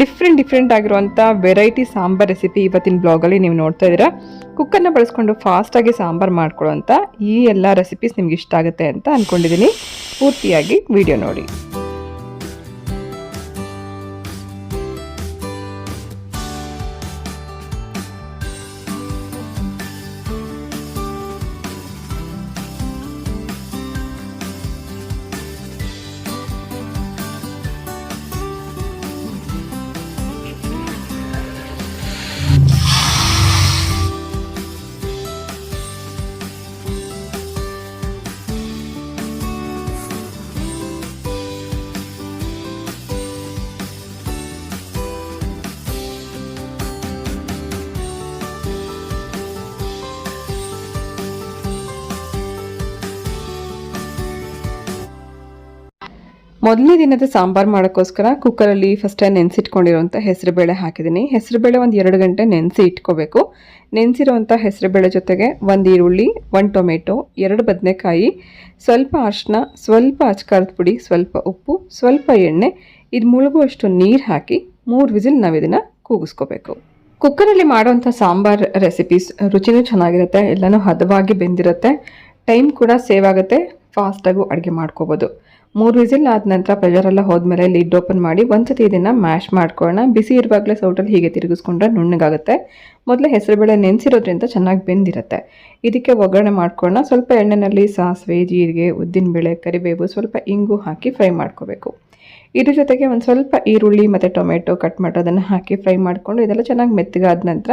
Different different ಆಗಿರುವಂಥ variety sambar recipe ಇವತ್ತಿನ ಬ್ಲಾಗಲ್ಲಿ ನೀವು ನೋಡ್ತಾ ಇದ್ದೀರಾ. ಕುಕ್ಕರ್ನ ಬಳಸ್ಕೊಂಡು ಫಾಸ್ಟಾಗಿ ಸಾಂಬಾರು ಮಾಡ್ಕೊಳ್ಳೋಂಥ ಈ ಎಲ್ಲ ರೆಸಿಪೀಸ್ ನಿಮ್ಗೆ ಇಷ್ಟ ಆಗುತ್ತೆ ಅಂತ ಅಂದ್ಕೊಂಡಿದ್ದೀನಿ ಪೂರ್ತಿಯಾಗಿ ವಿಡಿಯೋ ನೋಡಿ. ಮೊದಲನೇ ದಿನದ ಸಾಂಬಾರು ಮಾಡೋಕ್ಕೋಸ್ಕರ ಕುಕ್ಕರಲ್ಲಿ ಫಸ್ಟೇ ನೆನೆಸಿಟ್ಕೊಂಡಿರೋಂಥ ಹೆಸರುಬೇಳೆ ಹಾಕಿದ್ದೀನಿ. ಹೆಸರುಬೇಳೆ ಒಂದು ಎರಡು ಗಂಟೆ ನೆನೆಸಿ ಇಟ್ಕೋಬೇಕು. ನೆನೆಸಿರೋಂಥ ಹೆಸರುಬೇಳೆ ಜೊತೆಗೆ ಒಂದು ಈರುಳ್ಳಿ, ಒಂದು ಟೊಮೆಟೊ, ಎರಡು ಬದನೆಕಾಯಿ, ಸ್ವಲ್ಪ ಅರಿಶಿನ, ಸ್ವಲ್ಪ ಅಚ್ಕಾರದ ಪುಡಿ, ಸ್ವಲ್ಪ ಉಪ್ಪು, ಸ್ವಲ್ಪ ಎಣ್ಣೆ, ಇದು ಮುಳುಗುವಷ್ಟು ನೀರು ಹಾಕಿ ಮೂರು ವಿಸಿಲ್ ನಾವು ಇದನ್ನು ಕೂಗಿಸ್ಕೋಬೇಕು ಕುಕ್ಕರಲ್ಲಿ ಮಾಡುವಂಥ ಸಾಂಬಾರ್ ರೆಸಿಪೀಸ್ ರುಚಿನೂ ಚೆನ್ನಾಗಿರುತ್ತೆ, ಎಲ್ಲನೂ ಹದವಾಗಿ ಬೆಂದಿರುತ್ತೆ ಟೈಮ್ ಕೂಡ ಸೇವ್ ಆಗುತ್ತೆ ಫಾಸ್ಟಾಗೂ ಅಡುಗೆ ಮಾಡ್ಕೋಬೋದು. ಮೂರು ವಿಸಿಲ್ ಆದ ನಂತರ ಪ್ರೆಷರೆಲ್ಲ ಹೋದ್ಮೇಲೆ ಲಿಡ್ ಓಪನ್ ಮಾಡಿ ಒಂದ್ಸತಿ ಇದನ್ನು ಮ್ಯಾಶ್ ಮಾಡ್ಕೊಳ್ಳೋಣ. ಬಿಸಿ ಇರುವಾಗಲೇ ಸೌಟಲ್ಲಿ ಹೀಗೆ ತಿರುಗಿಸ್ಕೊಂಡ್ರೆ ನುಣ್ಣಗಾಗುತ್ತೆ. ಮೊದಲೇ ಹೆಸರುಬೇಳೆ ನೆನೆಸಿರೋದ್ರಿಂದ ಚೆನ್ನಾಗಿ ಬೆಂದಿರುತ್ತೆ. ಇದಕ್ಕೆ ಒಗ್ಗರಣೆ ಮಾಡ್ಕೊಳ್ಳೋಣ. ಸ್ವಲ್ಪ ಎಣ್ಣೆಯಲ್ಲಿ ಸಾಸಿವೆ, ಜೀರಿಗೆ, ಉದ್ದಿನಬೇಳೆ, ಕರಿಬೇವು ಸ್ವಲ್ಪ ಇಂಗು ಹಾಕಿ ಫ್ರೈ ಮಾಡ್ಕೋಬೇಕು. ಇದ್ರ ಜೊತೆಗೆ ಒಂದು ಸ್ವಲ್ಪ ಈರುಳ್ಳಿ ಮತ್ತು ಟೊಮೆಟೊ ಕಟ್ ಮಾಡೋದನ್ನು ಹಾಕಿ ಫ್ರೈ ಮಾಡಿಕೊಂಡು ಇದೆಲ್ಲ ಚೆನ್ನಾಗಿ ಮೆತ್ತಗಾದ ನಂತರ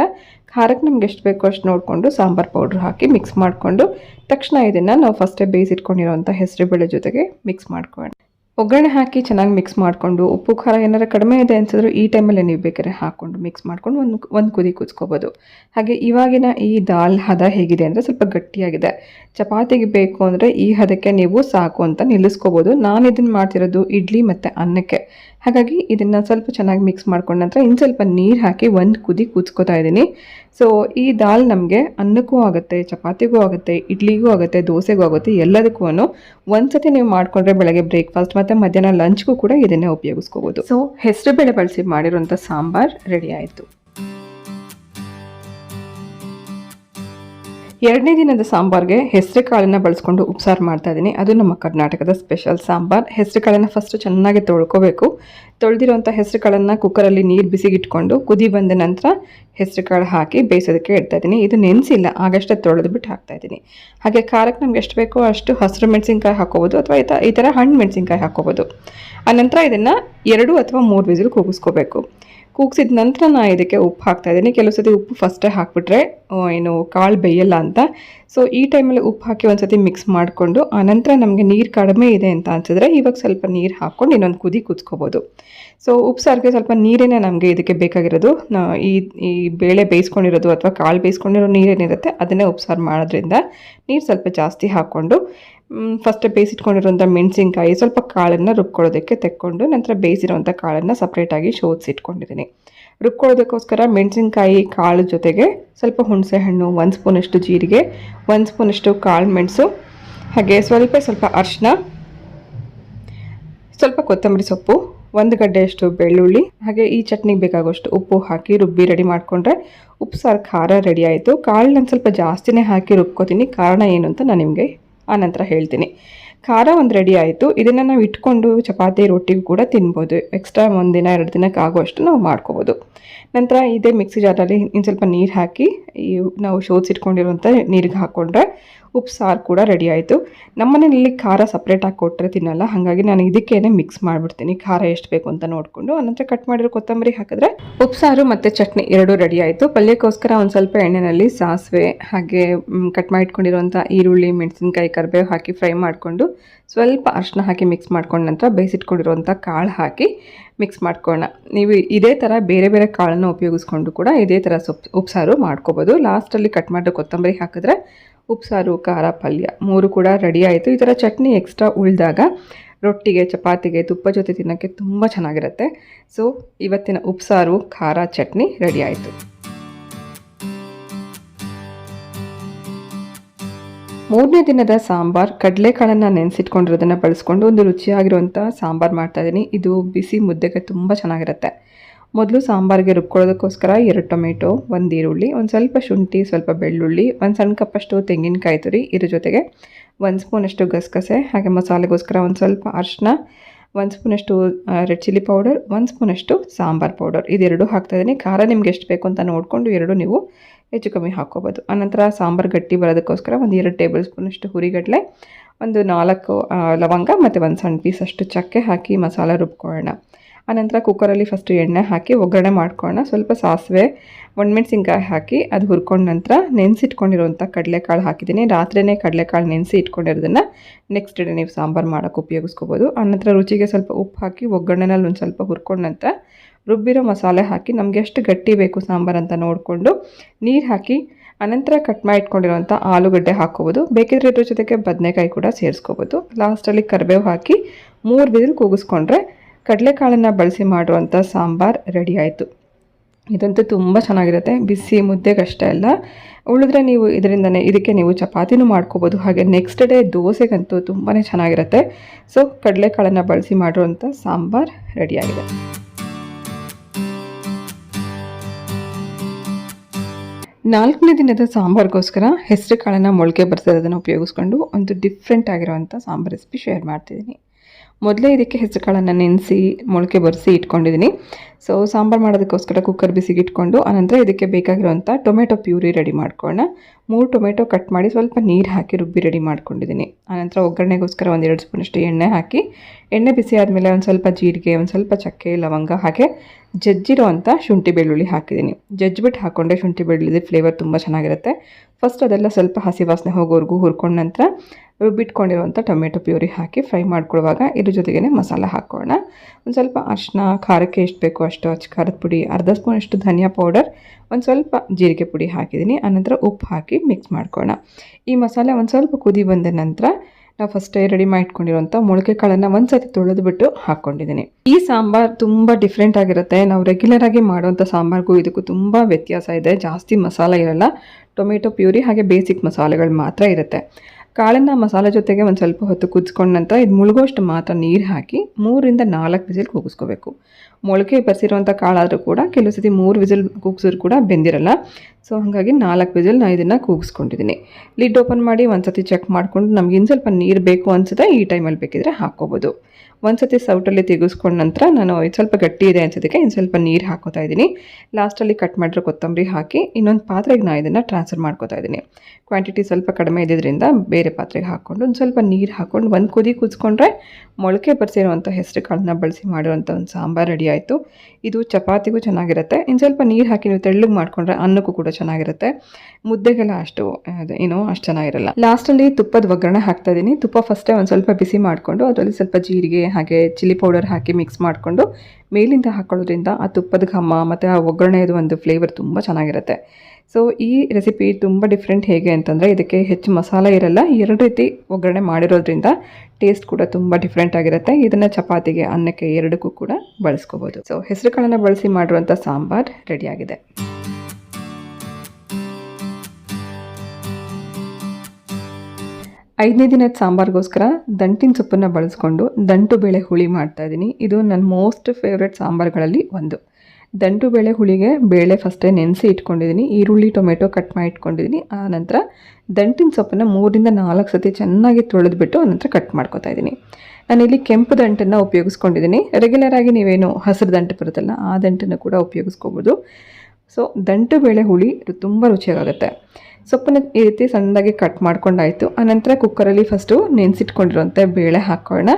ಖಾರಕ್ಕೆ ನಮ್ಗೆ ಎಷ್ಟು ಬೇಕೋ ಅಷ್ಟು ನೋಡಿಕೊಂಡು ಸಾಂಬಾರು ಪೌಡ್ರ್ ಹಾಕಿ ಮಿಕ್ಸ್ ಮಾಡಿಕೊಂಡು ತಕ್ಷಣ ಇದನ್ನು ನಾವು ಫಸ್ಟೇ ಬೇಯಿಸಿಟ್ಕೊಂಡಿರೋಂಥ ಹೆಸರುಬೇಳೆ ಜೊತೆಗೆ ಮಿಕ್ಸ್ ಮಾಡ್ಕೊಳ್ಳೋಣ ಒಗ್ಗರಣೆ ಹಾಕಿ ಚೆನ್ನಾಗಿ ಮಿಕ್ಸ್ ಮಾಡಿಕೊಂಡು, ಉಪ್ಪು, ಖಾರ ಏನಾರು ಕಡಿಮೆ ಇದೆ ಅನ್ಸಿದ್ರು ಈ ಟೈಮಲ್ಲಿ ನೀವು ಬೇಕಾದ್ರೆ ಹಾಕ್ಕೊಂಡು ಮಿಕ್ಸ್ ಮಾಡ್ಕೊಂಡು ಒಂದು ಒಂದು ಕುದಿ ಕುದಿಸ್ಕೋಬೋದು. ಹಾಗೆ ಇವಾಗಿನ ಈ ದಾಲ್ ಹದ ಹೇಗಿದೆ ಅಂದರೆ ಸ್ವಲ್ಪ ಗಟ್ಟಿಯಾಗಿದೆ. ಚಪಾತಿಗೆ ಬೇಕು ಅಂದರೆ ಈ ಹದಕ್ಕೆ ನೀವು ಸಾಕು ಅಂತ ನಿಲ್ಲಿಸ್ಕೋಬೋದು. ನಾನು ಇದನ್ನು ಮಾಡ್ತಿರೋದು ಇಡ್ಲಿ ಮತ್ತು ಅನ್ನಕ್ಕೆ. ಹಾಗಾಗಿ ಇದನ್ನು ಸ್ವಲ್ಪ ಚೆನ್ನಾಗಿ ಮಿಕ್ಸ್ ಮಾಡ್ಕೊಂಡ ನಂತರ ಇನ್ನು ಸ್ವಲ್ಪ ನೀರು ಹಾಕಿ ಒಂದು ಕುದಿ ಕುದಿಸ್ಕೊತಾ ಇದ್ದೀನಿ. ಸೊ ಈ ದಾಲ್ ನಮಗೆ ಅನ್ನಕ್ಕೂ ಆಗುತ್ತೆ, ಚಪಾತಿಗೂ ಆಗುತ್ತೆ, ಇಡ್ಲಿಗೂ ಆಗುತ್ತೆ, ದೋಸೆಗೂ ಆಗುತ್ತೆ ಎಲ್ಲದಕ್ಕೂ ಒಂದ್ಸತಿ ನೀವು ಮಾಡಿಕೊಂಡ್ರೆ ಬೆಳಗ್ಗೆ ಬ್ರೇಕ್ಫಾಸ್ಟ್ ಮತ್ತು ಮಧ್ಯಾಹ್ನ ಲಂಚ್ಗೂ ಕೂಡ ಇದನ್ನೇ ಉಪಯೋಗಿಸ್ಕೋಬೋದು. ಸೊ ಹೆಸರು ಬೇಳೆ ಬಳಸಿ ಮಾಡಿರೋಂಥ ಸಾಂಬಾರ್ ರೆಡಿ ಆಯಿತು. ಎರಡನೇ ದಿನದ ಸಾಂಬಾರ್ಗೆ ಹೆಸರು ಕಾಳನ್ನು ಬಳಸ್ಕೊಂಡು ಉಪ್ಸಾರು ಮಾಡ್ತಾ ಇದ್ದೀನಿ. ಅದು ನಮ್ಮ ಕರ್ನಾಟಕದ ಸ್ಪೆಷಲ್ ಸಾಂಬಾರ್. ಹೆಸರು ಕಾಳನ್ನು ಫಸ್ಟ್ ಚೆನ್ನಾಗಿ ತೊಳ್ಕೋಬೇಕು. ತೊಳೆದಿರುವಂಥ ಹೆಸರು ಕಾಳನ್ನು ಕುಕ್ಕರಲ್ಲಿ ನೀರು ಬಿಸಿಗಿಟ್ಕೊಂಡು ಕುದಿ ಬಂದ ನಂತರ ಹೆಸರು ಕಾಳು ಹಾಕಿ ಬೇಯಿಸೋದಕ್ಕೆ ಇಡ್ತಾ ಇದ್ದೀನಿ. ಇದು ನೆನೆಸಿಲ್ಲ, ಆಗಷ್ಟೇ ತೊಳೆದು ಬಿಟ್ಟು ಹಾಕ್ತಾ ಇದ್ದೀನಿ. ಹಾಗೆ ಖಾರಕ್ಕೆ ನಮ್ಗೆ ಎಷ್ಟು ಬೇಕೋ ಅಷ್ಟು ಹಸಿರು ಮೆಣಸಿನ್ಕಾಯಿ ಹಾಕೋಬೋದು ಅಥವಾ ಈ ಥರ ಹಣ್ಣು ಮೆಣಸಿನ್ಕಾಯಿ ಹಾಕೋಬೋದು ಆನಂತರ ಇದನ್ನು ಎರಡು ಅಥವಾ ಮೂರು ವಿಸಿಲ್ ಕೂಗಿಸ್ಕೋಬೇಕು. ಕೂಗ್ಸಿದ ನಂತರ ನಾನು ಇದಕ್ಕೆ ಉಪ್ಪು ಹಾಕ್ತಾ ಇದ್ದೀನಿ. ಕೆಲವು ಸತಿ ಉಪ್ಪು ಫಸ್ಟೇ ಹಾಕಿಬಿಟ್ರೆ ಏನು ಕಾಳು ಬೇಯಲ್ಲ ಅಂತ. ಸೊ ಈ ಟೈಮಲ್ಲಿ ಉಪ್ಪು ಹಾಕಿ ಒಂದು ಸತಿ ಮಿಕ್ಸ್ ಮಾಡಿಕೊಂಡು ಆನಂತರ ನಮಗೆ ನೀರು ಕಡಿಮೆ ಇದೆ ಅಂತ ಅನ್ಸಿದ್ರೆ ಇವಾಗ ಸ್ವಲ್ಪ ನೀರು ಹಾಕ್ಕೊಂಡು ಇನ್ನೊಂದು ಕುದಿ ಕುದಿಸ್ಕೋಬೋದು. ಸೊ ಉಪ್ಪು ಸಾರಿಗೆ ಸ್ವಲ್ಪ ನೀರೇನೆ ನಮಗೆ ಇದಕ್ಕೆ ಬೇಕಾಗಿರೋದು. ಈ ಈ ಬೇಳೆ ಬೇಯಿಸ್ಕೊಂಡಿರೋದು ಅಥವಾ ಕಾಳು ಬೇಯಿಸ್ಕೊಂಡಿರೋ ನೀರೇನಿರುತ್ತೆ ಅದನ್ನೇ ಉಪ್ಸಾರು ಮಾಡೋದ್ರಿಂದ ನೀರು ಸ್ವಲ್ಪ ಜಾಸ್ತಿ ಹಾಕ್ಕೊಂಡು ಫಸ್ಟ್ ಬೇಯಿಸಿಟ್ಕೊಂಡಿರುವಂಥ ಮೆಣಸಿನ್ಕಾಯಿ ಸ್ವಲ್ಪ ಕಾಳನ್ನು ರುಬ್ಕೊಳ್ಳೋದಕ್ಕೆ ತೆಕ್ಕೊಂಡು ನಂತರ ಬೇಯಿಸಿರುವಂಥ ಕಾಳನ್ನು ಸಪ್ರೇಟಾಗಿ ಶೋಧಿಸಿಟ್ಕೊಂಡಿದ್ದೀನಿ ರುಬ್ಕೊಳ್ಳೋದಕ್ಕೋಸ್ಕರ ಮೆಣಸಿನ್ಕಾಯಿ ಕಾಳು ಜೊತೆಗೆ ಸ್ವಲ್ಪ ಹುಣಸೆ ಹಣ್ಣು, ಒಂದು ಸ್ಪೂನಷ್ಟು ಜೀರಿಗೆ, ಒಂದು ಸ್ಪೂನಷ್ಟು ಕಾಳು ಮೆಣಸು, ಹಾಗೆ ಸ್ವಲ್ಪ ಸ್ವಲ್ಪ ಅರಿಶಿನ ಸ್ವಲ್ಪ ಕೊತ್ತಂಬರಿ ಸೊಪ್ಪು, ಒಂದು ಗಡ್ಡೆಯಷ್ಟು ಬೆಳ್ಳುಳ್ಳಿ, ಹಾಗೆ ಈ ಚಟ್ನಿಗೆ ಬೇಕಾಗೋಷ್ಟು ಉಪ್ಪು ಹಾಕಿ ರುಬ್ಬಿ ರೆಡಿ ಮಾಡಿಕೊಂಡ್ರೆ ಉಪ್ಪು ಸಾರು ಖಾರ ರೆಡಿ ಆಯಿತು. ಕಾಳನ್ನ ಸ್ವಲ್ಪ ಜಾಸ್ತಿನೇ ಹಾಕಿ ರುಬ್ಕೋತೀನಿ. ಕಾರಣ ಏನು ಅಂತ ನಾನು ನಿಮಗೆ ಆನಂತರ ಹೇಳ್ತೀನಿ. ಖಾರ ಒಂದು ರೆಡಿ ಆಯಿತು. ಇದನ್ನು ನಾವು ಇಟ್ಕೊಂಡು ಚಪಾತಿ ರೊಟ್ಟಿಗೂ ಕೂಡ ತಿನ್ಬೋದು. ಎಕ್ಸ್ಟ್ರಾ ಒಂದು ದಿನ, ಎರಡು ದಿನಕ್ಕೆ ಆಗುವಷ್ಟು ನಾವು ಮಾಡ್ಕೋಬೋದು. ನಂತರ ಇದೇ ಮಿಕ್ಸಿ ಜಾರಲ್ಲಿ ಇನ್ನು ಸ್ವಲ್ಪ ನೀರು ಹಾಕಿ ಈ ನಾವು ಶೋಧಿಸಿಟ್ಕೊಂಡಿರುವಂಥ ನೀರಿಗೆ ಹಾಕ್ಕೊಂಡ್ರೆ ಉಪ್ಪು, ಸಾರು ಕೂಡ ರೆಡಿ ಆಯಿತು. ನಮ್ಮನೇಲಿ ಖಾರ ಸಪ್ರೇಟಾಗಿ ಕೊಟ್ಟರೆ ತಿನ್ನಲ್ಲ. ಹಾಗಾಗಿ ನಾನು ಇದಕ್ಕೇನೆ ಮಿಕ್ಸ್ ಮಾಡಿಬಿಡ್ತೀನಿ. ಖಾರ ಎಷ್ಟು ಬೇಕು ಅಂತ ನೋಡಿಕೊಂಡು. ಅನಂತರ ಕಟ್ ಮಾಡಿರೋ ಕೊತ್ತಂಬರಿ ಹಾಕಿದ್ರೆ ಉಪ್ಸಾರು ಮತ್ತು ಚಟ್ನಿ ಎರಡೂ ರೆಡಿ ಆಯಿತು. ಪಲ್ಯಕ್ಕೋಸ್ಕರ ಒಂದು ಸ್ವಲ್ಪ ಎಣ್ಣೆಯಲ್ಲಿ ಸಾಸಿವೆ, ಹಾಗೆ ಕಟ್ ಮಾಡಿಟ್ಕೊಂಡಿರುವಂಥ ಈರುಳ್ಳಿ, ಮೆಣಸಿನ್ಕಾಯಿ, ಕರಿಬೇವು ಹಾಕಿ ಫ್ರೈ ಮಾಡಿಕೊಂಡು ಸ್ವಲ್ಪ ಅರ್ಶನ ಹಾಕಿ ಮಿಕ್ಸ್ ಮಾಡ್ಕೊಂಡ ನಂತರ ಬೇಯಿಸಿಟ್ಕೊಂಡಿರುವಂಥ ಕಾಳು ಹಾಕಿ ಮಿಕ್ಸ್ ಮಾಡ್ಕೊಳ್ಳೋಣ. ನೀವು ಇದೇ ಥರ ಬೇರೆ ಬೇರೆ ಕಾಳನ್ನು ಉಪಯೋಗಿಸ್ಕೊಂಡು ಕೂಡ ಇದೇ ಥರ ಸೊಪ್ಪು, ಉಪ್ಸಾರು ಮಾಡ್ಕೋಬೋದು. ಲಾಸ್ಟಲ್ಲಿ ಕಟ್ ಮಾಡಿದ ಕೊತ್ತಂಬರಿ ಹಾಕಿದ್ರೆ ಉಪ್ಸಾರು, ಖಾರ, ಪಲ್ಯ ಮೂರು ಕೂಡ ರೆಡಿ ಆಯಿತು. ಈ ಥರ ಚಟ್ನಿ ಎಕ್ಸ್ಟ್ರಾ ಉಳಿದಾಗ ರೊಟ್ಟಿಗೆ, ಚಪಾತಿಗೆ, ತುಪ್ಪ ಜೊತೆ ತಿನ್ನೋಕ್ಕೆ ತುಂಬ ಚೆನ್ನಾಗಿರುತ್ತೆ. ಸೊ ಇವತ್ತಿನ ಉಪ್ಸಾರು, ಖಾರ, ಚಟ್ನಿ ರೆಡಿ ಆಯಿತು. ಮೂರನೇ ದಿನದ ಸಾಂಬಾರ್ ಕಡಲೆಕಾಳನ್ನು ನೆನೆಸಿಟ್ಕೊಂಡಿರೋದನ್ನು ಬಳಸ್ಕೊಂಡು ಒಂದು ರುಚಿಯಾಗಿರುವಂಥ ಸಾಂಬಾರು ಮಾಡ್ತಾಯಿದ್ದೀನಿ ಇದು ಬಿಸಿ ಮುದ್ದೆಗೆ ತುಂಬ ಚೆನ್ನಾಗಿರುತ್ತೆ. ಮೊದಲು ಸಾಂಬಾರಿಗೆ ರುಬ್ಕೊಳ್ಳೋದಕ್ಕೋಸ್ಕರ ಎರಡು ಟೊಮೆಟೊ, ಒಂದು ಈರುಳ್ಳಿ, ಒಂದು ಸ್ವಲ್ಪ ಶುಂಠಿ, ಸ್ವಲ್ಪ ಬೆಳ್ಳುಳ್ಳಿ, ಒಂದು ಸಣ್ಣ ಕಪ್ಪಷ್ಟು ತೆಂಗಿನಕಾಯಿ ತುರಿ ಇದ್ರ ಜೊತೆಗೆ ಒಂದು ಸ್ಪೂನಷ್ಟು ಗಸಗಸೆ, ಹಾಗೆ ಮಸಾಲೆಗೋಸ್ಕರ ಒಂದು ಸ್ವಲ್ಪ ಅರಿಶಿನ ಒಂದು ಸ್ಪೂನಷ್ಟು ರೆಡ್ ಚಿಲ್ಲಿ ಪೌಡರ್ ಒಂದು ಸ್ಪೂನಷ್ಟು ಸಾಂಬಾರ್ ಪೌಡರ್ ಇದೆರಡು ಹಾಕ್ತಾಯಿದ್ದೀನಿ ಖಾರ ನಿಮ್ಗೆ ಎಷ್ಟು ಬೇಕು ಅಂತ ನೋಡಿಕೊಂಡು ಎರಡು ನೀವು ಹೆಚ್ಚು ಕಮ್ಮಿ ಹಾಕ್ಕೋಬೋದು. ಆನಂತರ ಸಾಂಬಾರು ಗಟ್ಟಿ ಬರೋದಕ್ಕೋಸ್ಕರ ಒಂದು ಎರಡು ಟೇಬಲ್ ಸ್ಪೂನಷ್ಟು ಹುರಿಗಡಲೆ, ಒಂದು ನಾಲ್ಕು ಲವಂಗ ಮತ್ತು ಒಂದು ಸಣ್ಣ ಪೀಸಷ್ಟು ಚಕ್ಕೆ ಹಾಕಿ ಮಸಾಲ ರುಬ್ಕೊಳ್ಳೋಣ. ಆನಂತರ ಕುಕ್ಕರಲ್ಲಿ ಫಸ್ಟು ಎಣ್ಣೆ ಹಾಕಿ ಒಗ್ಗರಣೆ ಮಾಡ್ಕೊಳ್ಳೋಣ. ಸ್ವಲ್ಪ ಸಾಸಿವೆ ಒಣಮೆಣ್ಸಿನ್ಕಾಯಿ ಹಾಕಿ ಅದು ಹುರ್ಕೊಂಡ ನಂತರ ನೆನೆಸಿಟ್ಕೊಂಡಿರುವಂಥ ಕಡಲೆಕಾಳು ಹಾಕಿದ್ದೀನಿ. ರಾತ್ರಿನೇ ಕಡಲೆಕಾಳು ನೆನೆಸಿ ಇಟ್ಕೊಂಡಿರೋದನ್ನು ನೆಕ್ಸ್ಟ್ ಡೇ ನೀವು ಸಾಂಬಾರು ಮಾಡೋಕ್ಕೆ ಉಪಯೋಗಿಸ್ಕೋಬೋದು. ಆನಂತರ ರುಚಿಗೆ ಸ್ವಲ್ಪ ಉಪ್ಪು ಹಾಕಿ ಒಗ್ಗರಣೆನಲ್ಲಿ ಒಂದು ಸ್ವಲ್ಪ ಹುರ್ಕೊಂಡ ನಂತರ ರುಬ್ಬಿರೋ ಮಸಾಲೆ ಹಾಕಿ ನಮಗೆ ಎಷ್ಟು ಗಟ್ಟಿ ಬೇಕು ಸಾಂಬಾರು ಅಂತ ನೋಡಿಕೊಂಡು ನೀರು ಹಾಕಿ ಅನಂತರ ಕಟ್ ಮಾಡಿ ಇಟ್ಕೊಂಡಿರುವಂಥ ಆಲೂಗಡ್ಡೆ ಹಾಕ್ಕೋಬೋದು. ಬೇಕಿದ್ರೆ ಇದ್ರ ಜೊತೆಗೆ ಬದನೆಕಾಯಿ ಕೂಡ ಸೇರಿಸ್ಕೋಬೋದು. ಲಾಸ್ಟಲ್ಲಿ ಕರಿಬೇವು ಹಾಕಿ ಮೂರು ಬಿಸಿಲು ಕೂಗಿಸ್ಕೊಂಡ್ರೆ ಕಡಲೆಕಾಳನ್ನು ಬಳಸಿ ಮಾಡುವಂಥ ಸಾಂಬಾರು ರೆಡಿ ಆಯಿತು. ಇದಂತೂ ತುಂಬ ಚೆನ್ನಾಗಿರುತ್ತೆ. ಬಿಸಿ ಮುದ್ದೆಗಷ್ಟೇ ಅಲ್ಲ. ಉಳಿದ್ರೆ ನೀವು ಇದರಿಂದನೇ ಇದಕ್ಕೆ ನೀವು ಚಪಾತಿನೂ ಮಾಡ್ಕೋಬೋದು. ಹಾಗೆ ನೆಕ್ಸ್ಟ್ ಡೇ ದೋಸೆಗಂತೂ ತುಂಬಾ ಚೆನ್ನಾಗಿರುತ್ತೆ. ಸೊ ಕಡಲೆಕಾಳನ್ನು ಬಳಸಿ ಮಾಡಿರುವಂಥ ಸಾಂಬಾರು ರೆಡಿಯಾಗಿದೆ ನಾಲ್ಕನೇ ದಿನದ ಸಾಂಬಾರಿಗೋಸ್ಕರ ಹೆಸರು ಕಾಳನ್ನು ಮೊಳಕೆ ಬರ್ತಿರೋದನ್ನು ಉಪಯೋಗಿಸ್ಕೊಂಡು ಒಂದು ಡಿಫ್ರೆಂಟ್ ಆಗಿರುವಂಥ ಸಾಂಬಾರು ರೆಸಿಪಿ ಶೇರ್ ಮಾಡ್ತಿದ್ದೀನಿ. ಮೊದಲೇ ಇದಕ್ಕೆ ಹೆಸರುಕಾಳನ್ನು ನೆನೆಸಿ, ಮೊಳಕೆ ಬರೆಸಿ ಇಟ್ಕೊಂಡಿದ್ದೀನಿ. ಸೊ ಸಾಂಬಾರು ಮಾಡೋದಕ್ಕೋಸ್ಕರ ಕುಕ್ಕರ್ ಬಿಸಿಗೆ ಇಟ್ಕೊಂಡು ಆನಂತರ ಇದಕ್ಕೆ ಬೇಕಾಗಿರುವಂಥ ಟೊಮೆಟೊ ಪ್ಯೂರಿ ರೆಡಿ ಮಾಡ್ಕೊಳ್ಳೋಣ. ಮೂರು ಟೊಮೆಟೊ ಕಟ್ ಮಾಡಿ ಸ್ವಲ್ಪ ನೀರು ಹಾಕಿ ರುಬ್ಬಿ ರೆಡಿ ಮಾಡ್ಕೊಂಡಿದ್ದೀನಿ. ಆನಂತರ ಒಗ್ಗರಣೆಗೋಸ್ಕರ ಒಂದೆರಡು ಸ್ಪೂನಷ್ಟು ಎಣ್ಣೆ ಹಾಕಿ, ಎಣ್ಣೆ ಬಿಸಿ ಆದಮೇಲೆ ಒಂದು ಸ್ವಲ್ಪ ಜೀರಿಗೆ, ಒಂದು ಸ್ವಲ್ಪ ಚಕ್ಕೆ, ಲವಂಗ ಹಾಗೆ ಜಜ್ಜಿರೋ ಅಂಥ ಶುಂಠಿ ಬೆಳ್ಳುಳ್ಳಿ ಹಾಕಿದ್ದೀನಿ. ಜಜ್ಜಿಬಿಟ್ಟು ಹಾಕ್ಕೊಂಡೆ ಶುಂಠಿ ಬೆಳ್ಳುಳ್ಳಿ ಫ್ಲೇವರ್ ತುಂಬ ಚೆನ್ನಾಗಿರುತ್ತೆ. ಫಸ್ಟ್ ಅದೆಲ್ಲ ಸ್ವಲ್ಪ ಹಸಿ ವಾಸನೆ ಹೋಗೋವರೆಗೂ ಹುರ್ಕೊಂಡ ನಂತರ ರುಬ್ಬಿಟ್ಕೊಂಡಿರುವಂಥ ಟೊಮೆಟೊ ಪ್ಯೂರಿ ಹಾಕಿ ಫ್ರೈ ಮಾಡ್ಕೊಳ್ಳುವಾಗ ಇದ್ರ ಜೊತೆಗೇ ಮಸಾಲ ಹಾಕೋಣ. ಒಂದು ಸ್ವಲ್ಪ ಅರಿಶಿನ, ಖಾರಕ್ಕೆ ಎಷ್ಟು ಬೇಕೋ ಅಷ್ಟು ಅಚ್ಚ ಖಾರದ ಪುಡಿ, ಅರ್ಧ ಸ್ಪೂನಷ್ಟು ಧನಿಯಾ ಪೌಡರ್ ಒಂದು ಸ್ವಲ್ಪ ಜೀರಿಗೆ ಪುಡಿ ಹಾಕಿದ್ದೀನಿ. ಆನಂತರ ಉಪ್ಪು ಹಾಕಿ ಮಿಕ್ಸ್ ಮಾಡ್ಕೊಳ್ಳೋಣ ಈ ಮಸಾಲೆ ಒಂದು ಸ್ವಲ್ಪ ಕುದಿ ಬಂದ ನಂತರ ನಾವು ಫಸ್ಟೇ ರೆಡಿ ಮಾಡಿಟ್ಕೊಂಡಿರುವಂಥ ಮೊಳಕೆ ಕಾಳನ್ನು ಒಂದು ತೊಳೆದು ಬಿಟ್ಟು ಹಾಕ್ಕೊಂಡಿದ್ದೀನಿ ಈ ಸಾಂಬಾರು ತುಂಬ ಡಿಫ್ರೆಂಟ್ ಆಗಿರುತ್ತೆ. ನಾವು ರೆಗ್ಯುಲರ್ ಆಗಿ ಮಾಡುವಂಥ ಸಾಂಬಾರ್ಗೂ ಇದಕ್ಕೂ ತುಂಬ ವ್ಯತ್ಯಾಸ ಇದೆ. ಜಾಸ್ತಿ ಮಸಾಲೆ ಇರಲ್ಲ. ಟೊಮೆಟೊ ಪ್ಯೂರಿ ಹಾಗೆ ಬೇಸಿಕ್ ಮಸಾಲೆಗಳು ಮಾತ್ರ ಇರುತ್ತೆ. ಕಾಳನ್ನು ಮಸಾಲೆ ಜೊತೆಗೆ ಒಂದು ಸ್ವಲ್ಪ ಹೊತ್ತು ಕುದಿಸ್ಕೊಂಡ ನಂತರ ಇದು ಮುಳುಗೋಷ್ಟು ಮಾತ್ರ ನೀರು ಹಾಕಿ ಮೂರಿಂದ ನಾಲ್ಕು ವಿಸಿಲ್ ಕೂಗಿಸ್ಕೋಬೇಕು. ಮೊಳಕೆ ಬರೆಸಿರುವಂಥ ಕಾಳಾದರೂ ಕೂಡ ಕೆಲವು ಸತಿ ಮೂರು ವಿಸಿಲ್ ಕೂಗಿಸಿದ್ರು ಕೂಡ ಬೆಂದಿರಲ್ಲ. ಸೊ ಹಾಗಾಗಿ ನಾಲ್ಕು ವಿಸಿಲ್ ನಾನು ಇದನ್ನು ಕೂಗಿಸ್ಕೊಂಡಿದ್ದೀನಿ. ಲಿಡ್ ಓಪನ್ ಮಾಡಿ ಒಂದು ಸತಿ ಚೆಕ್ ಮಾಡಿಕೊಂಡು ನಮ್ಗೆ ಇನ್ನು ಸ್ವಲ್ಪ ನೀರು ಬೇಕು ಅನಿಸುತ್ತೆ ಈ ಟೈಮಲ್ಲಿ ಬೇಕಿದ್ರೆ ಹಾಕ್ಕೋಬೋದು. ಒಂದು ಸತಿ ಸೌಟಲ್ಲಿ ತೆಗೆಸ್ಕೊಂಡ ನಂತರ ನಾನು ಇದು ಸ್ವಲ್ಪ ಗಟ್ಟಿ ಇದೆ ಅನ್ಸೋದಕ್ಕೆ ಇನ್ನು ಸ್ವಲ್ಪ ನೀರು ಹಾಕೋತಾ ಇದ್ದೀನಿ. ಲಾಸ್ಟಲ್ಲಿ ಕಟ್ ಮಾಡಿರೋ ಕೊತ್ತಂಬರಿ ಹಾಕಿ ಇನ್ನೊಂದು ಪಾತ್ರೆಗೆ ನಾನು ಇದನ್ನು ಟ್ರಾನ್ಸ್ಫರ್ ಮಾಡ್ಕೋತಾ ಇದ್ದೀನಿ. ಕ್ವಾಂಟಿಟಿ ಸ್ವಲ್ಪ ಕಡಿಮೆ ಇದ್ದಿದ್ದರಿಂದ ಬೇರೆ ಪಾತ್ರೆಗೆ ಹಾಕ್ಕೊಂಡು ಒಂದು ಸ್ವಲ್ಪ ನೀರು ಹಾಕ್ಕೊಂಡು ಒಂದು ಕುದಿ ಕುದಿಸ್ಕೊಂಡ್ರೆ ಮೊಳಕೆ ಬರ್ಸಿರುವಂಥ ಹೆಸರು ಕಾಳನ್ನ ಬಳಸಿ ಮಾಡಿರುವಂಥ ಒಂದು ಸಾಂಬಾರು ರೆಡಿ ಆಯಿತು. ಇದು ಚಪಾತಿಗೂ ಚೆನ್ನಾಗಿರುತ್ತೆ. ಇನ್ನು ಸ್ವಲ್ಪ ನೀರು ಹಾಕಿ ನೀವು ತೆಳ್ಳಗೆ ಮಾಡ್ಕೊಂಡ್ರೆ ಅನ್ನಕ್ಕೂ ಕೂಡ ಚೆನ್ನಾಗಿರುತ್ತೆ. ಮುದ್ದೆಗೆಲ್ಲ ಅಷ್ಟು ಏನೋ ಅಷ್ಟು ಚೆನ್ನಾಗಿರಲ್ಲ. ಲಾಸ್ಟಲ್ಲಿ ತುಪ್ಪದ ಒಗ್ಗರಣೆ ಹಾಕ್ತಾ ಇದ್ದೀನಿ. ತುಪ್ಪ ಫಸ್ಟೇ ಒಂದು ಸ್ವಲ್ಪ ಬಿಸಿ ಮಾಡಿಕೊಂಡು ಅದರಲ್ಲಿ ಸ್ವಲ್ಪ ಜೀರಿಗೆ ಹಾಗೆ ಚಿಲ್ಲಿ ಪೌಡರ್ ಹಾಕಿ ಮಿಕ್ಸ್ ಮಾಡಿಕೊಂಡು ಮೇಲಿಂದ ಹಾಕೊಳ್ಳೋದ್ರಿಂದ ಆ ತುಪ್ಪದ ಘಮ ಮತ್ತು ಆ ಒಗ್ಗರಣೆದು ಒಂದು ಫ್ಲೇವರ್ ತುಂಬ ಚೆನ್ನಾಗಿರುತ್ತೆ. ಸೊ ಈ ರೆಸಿಪಿ ತುಂಬ ಡಿಫ್ರೆಂಟ್ ಹೇಗೆ ಅಂತಂದರೆ ಇದಕ್ಕೆ ಹೆಚ್ಚು ಮಸಾಲೆ ಇರಲ್ಲ ಎರಡು ರೀತಿ ಒಗ್ಗರಣೆ ಮಾಡಿರೋದ್ರಿಂದ ಟೇಸ್ಟ್ ಕೂಡ ತುಂಬ ಡಿಫ್ರೆಂಟ್ ಆಗಿರುತ್ತೆ. ಇದನ್ನು ಚಪಾತಿಗೆ, ಅನ್ನಕ್ಕೆ ಎರಡಕ್ಕೂ ಕೂಡ ಬಳಸ್ಕೋಬೋದು. ಸೊ ಹೆಸರು ಕಾಳನ್ನು ಬಳಸಿ ಮಾಡಿರುವಂಥ ಸಾಂಬಾರ್ ರೆಡಿಯಾಗಿದೆ ಐದನೇ ದಿನದ ಸಾಂಬಾರಿಗೋಸ್ಕರ ದಂಟಿನ ಸೊಪ್ಪನ್ನು ಬಳಸ್ಕೊಂಡು ದಂಟು ಬೇಳೆ ಹುಳಿ ಮಾಡ್ತಾ ಇದ್ದೀನಿ. ಇದು ನನ್ನ ಮೋಸ್ಟ್ ಫೇವ್ರೆಟ್ ಸಾಂಬಾರುಗಳಲ್ಲಿ ಒಂದು. ದಂಟು ಬೇಳೆ ಹುಳಿಗೆ ಬೇಳೆ ಫಸ್ಟೇ ನೆನೆಸಿ ಇಟ್ಕೊಂಡಿದ್ದೀನಿ. ಈರುಳ್ಳಿ, ಟೊಮೆಟೊ ಕಟ್ ಮಾಡಿ ಇಟ್ಕೊಂಡಿದ್ದೀನಿ. ಆ ನಂತರ ದಂಟಿನ ಸೊಪ್ಪನ್ನು ಮೂರಿಂದ ನಾಲ್ಕು ಸತಿ ಚೆನ್ನಾಗಿ ತೊಳೆದ್ಬಿಟ್ಟು ಆನಂತರ ಕಟ್ ಮಾಡ್ಕೊತಾ ಇದ್ದೀನಿ. ನಾನಿಲ್ಲಿ ಕೆಂಪು ದಂಟನ್ನು ಉಪಯೋಗಿಸ್ಕೊಂಡಿದ್ದೀನಿ. ರೆಗ್ಯುಲರ್ ಆಗಿ ನೀವೇನು ಹಸಿರು ದಂಟು ಬರುತ್ತಲ್ಲ, ಆ ದಂಟನ್ನು ಕೂಡ ಉಪಯೋಗಿಸ್ಕೋಬೋದು. ಸೊ, ದಂಟು ಬೇಳೆ ಹುಳಿ, ಇದು ತುಂಬ ರುಚಿಯಾಗುತ್ತೆ. ಸೊಪ್ಪನ್ನು ಈ ರೀತಿ ಸಣ್ಣದಾಗಿ ಕಟ್ ಮಾಡ್ಕೊಂಡಾಯಿತು. ಆನಂತರ ಕುಕ್ಕರಲ್ಲಿ ಫಸ್ಟು ನೆನೆಸಿಟ್ಕೊಂಡಿರುವಂಥ ಬೇಳೆ ಹಾಕೋಣ